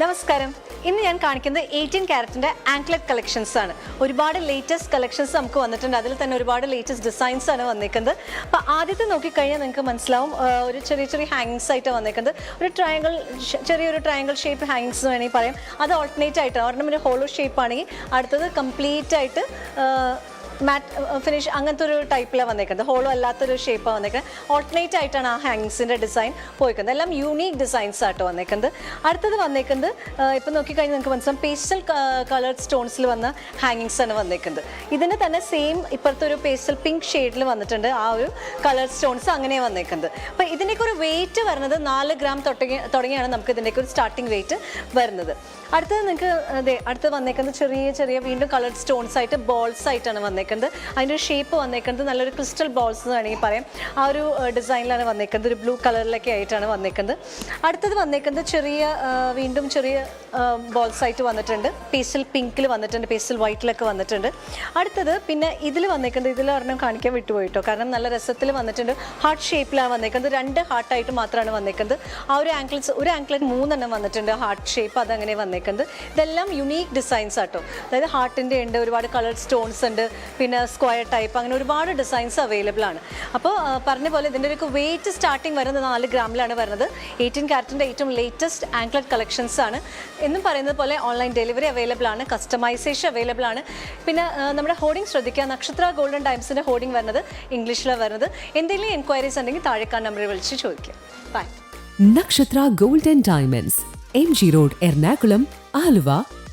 നമസ്കാരം. ഇന്ന് ഞാൻ കാണിക്കുന്നത് എയ്റ്റീൻ ക്യാരറ്റിന്റെ ആങ്ക്ലെറ്റ് കളക്ഷൻസ് ആണ്. ഒരുപാട് ലേറ്റസ്റ്റ് കളക്ഷൻസ് നമുക്ക് വന്നിട്ടുണ്ട്. അതിൽ തന്നെ ഒരുപാട് ലേറ്റസ്റ്റ് ഡിസൈൻസ് ആണ് വന്നിരിക്കുന്നത്. അപ്പോൾ ആദ്യത്തെ നോക്കിക്കഴിഞ്ഞാൽ നിങ്ങൾക്ക് മനസ്സിലാവും ഒരു ചെറിയ ചെറിയ ഹാങ്ങിങ്സ് ആയിട്ട് വന്നിരിക്കുന്നത്. ഒരു ട്രയാങ്കിൾ ചെറിയൊരു ട്രയാങ്കിൾ ഷേപ്പ് ഹാങ്ങിങ്സ് വേണമെങ്കിൽ പറയാം. അത് ഓൾട്ടർനേറ്റ് ആയിട്ടാണ്. ഒരെണ്ണം ഒരു ഹോളോ ഷേപ്പ് ആണെങ്കിൽ അടുത്തത് കംപ്ലീറ്റ് ആയിട്ട് മാറ്റ് ഫിനിഷ് അങ്ങനത്തെ ഒരു ടൈപ്പിലാണ് വന്നേക്കുന്നത്. ഹോളോ അല്ലാത്തൊരു ഷേപ്പാണ് വന്നേക്കുന്നത്. ഓൾട്ടർനേറ്റ് ആയിട്ടാണ് ആ ഹാങ്സിന്റെ ഡിസൈൻ പോയിക്കുന്നത്. എല്ലാം യൂണീക്ക് ഡിസൈൻസ് ആട്ടോ വന്നേക്കുന്നത്. അടുത്തത് വന്നേക്കുന്നത് ഇപ്പം നോക്കിക്കഴിഞ്ഞാൽ നിങ്ങൾക്ക് മനസ്സിലാവും പേസ്റ്റൽ കളേർഡ് സ്റ്റോൺസിൽ വന്ന ഹാങ്ങിങ്സ് ആണ് വന്നേക്കുന്നത്. ഇതിന് തന്നെ സെയിം ഇപ്പോഴത്തെ ഒരു പേസ്റ്റൽ പിങ്ക് ഷെയ്ഡിൽ വന്നിട്ടുണ്ട്. ആ ഒരു കളർ സ്റ്റോൺസ് അങ്ങനെയാണ് വന്നേക്കുന്നത്. അപ്പോൾ ഇതിന്റെയൊക്കെ ഒരു വെയിറ്റ് വരുന്നത് നാല് ഗ്രാം തുടങ്ങി തുടങ്ങിയാണ് നമുക്ക് ഇതിന്റെയൊക്കെ ഒരു സ്റ്റാർട്ടിംഗ് വെയിറ്റ് വരുന്നത്. അടുത്തത് നിങ്ങൾക്ക് അതെ അടുത്ത് വന്നേക്കുന്നത് ചെറിയ ചെറിയ വീണ്ടും കളർഡ് സ്റ്റോൺസ് ആയിട്ട് ബോൾസ് ആയിട്ടാണ് വന്നേക്കുന്നത്. അതിന്റെ ഒരു ഷേപ്പ് വന്നേക്കുന്നത് നല്ലൊരു ക്രിസ്റ്റൽ ബോൾസ് എന്ന് വേണമെങ്കിൽ പറയാം. ആ ഒരു ഡിസൈനിലാണ് വന്നേക്കുന്നത്. ഒരു ബ്ലൂ കളറിലൊക്കെ ആയിട്ടാണ് വന്നേക്കുന്നത്. അടുത്തത് വന്നേക്കുന്നത് ചെറിയ വീണ്ടും ചെറിയ ബോൾസ് ആയിട്ട് വന്നിട്ടുണ്ട്. പേസ്റ്റൽ പിങ്കിൽ വന്നിട്ടുണ്ട് പേസ്റ്റൽ വൈറ്റിലൊക്കെ വന്നിട്ടുണ്ട്. അടുത്തത് പിന്നെ ഇതിൽ വന്നേക്കുന്നത് ഇതിൽ ഒരെണ്ണം കാണിക്കാൻ വിട്ടുപോയിട്ടോ. കാരണം നല്ല രസത്തിൽ വന്നിട്ടുണ്ട്. ഹാർട്ട് ഷേപ്പിലാണ് വന്നേക്കുന്നത്. രണ്ട് ഹാർട്ടായിട്ട് മാത്രമാണ് വന്നേക്കുന്നത്. ആ ഒരു ആങ്കിൾസ് ഒരു ആങ്കിളിൽ മൂന്നെണ്ണം വന്നിട്ടുണ്ട്. ഹാർട്ട് ഷേപ്പ് അതങ്ങനെ വന്നേക്കുന്നത്. ഇതെല്ലാം യുണീക്ക് ഡിസൈൻസ് ആട്ടോ. അതായത് ഹാർട്ടിന്റെ ഉണ്ട് ഒരുപാട് കളർ സ്റ്റോൺസ് ഉണ്ട്. പിന്നെ സ്ക്വയർ ടൈപ്പ് അങ്ങനെ ഒരുപാട് ഡിസൈൻസ് അവൈലബിൾ ആണ്. അപ്പോൾ പറഞ്ഞ പോലെ ഇതിന്റെ ഒരു വെയിറ്റ് സ്റ്റാർട്ടിങ് വരുന്നത് നാല് ഗ്രാമിലാണ് വരുന്നത്. എയ്റ്റീൻ ക്യാരറ്റിന്റെ ഏറ്റവും ലേറ്റസ്റ്റ് ആങ്ക്ലറ്റ് കളക്ഷൻസ് ആണ്. എന്നും പറയുന്നത് പോലെ ഓൺലൈൻ ഡെലിവറി അവൈലബിൾ ആണ് കസ്റ്റമൈസേഷൻ അവൈലബിൾ ആണ്. പിന്നെ നമ്മുടെ ഹോർഡിംഗ് ശ്രദ്ധിക്കുക. നക്ഷത്ര ഗോൾഡൻ ടൈംസിന്റെ ഹോർഡിംഗ് വരുന്നത് ഇംഗ്ലീഷിലാണ് വരുന്നത്. എന്തെങ്കിലും എൻക്വയറീസ് ഉണ്ടെങ്കിൽ താഴേക്കാൻ നമ്പറിൽ വിളിച്ച് ചോദിക്കുക. By Nakshatra golden diamonds M G road Ernakulam Aluva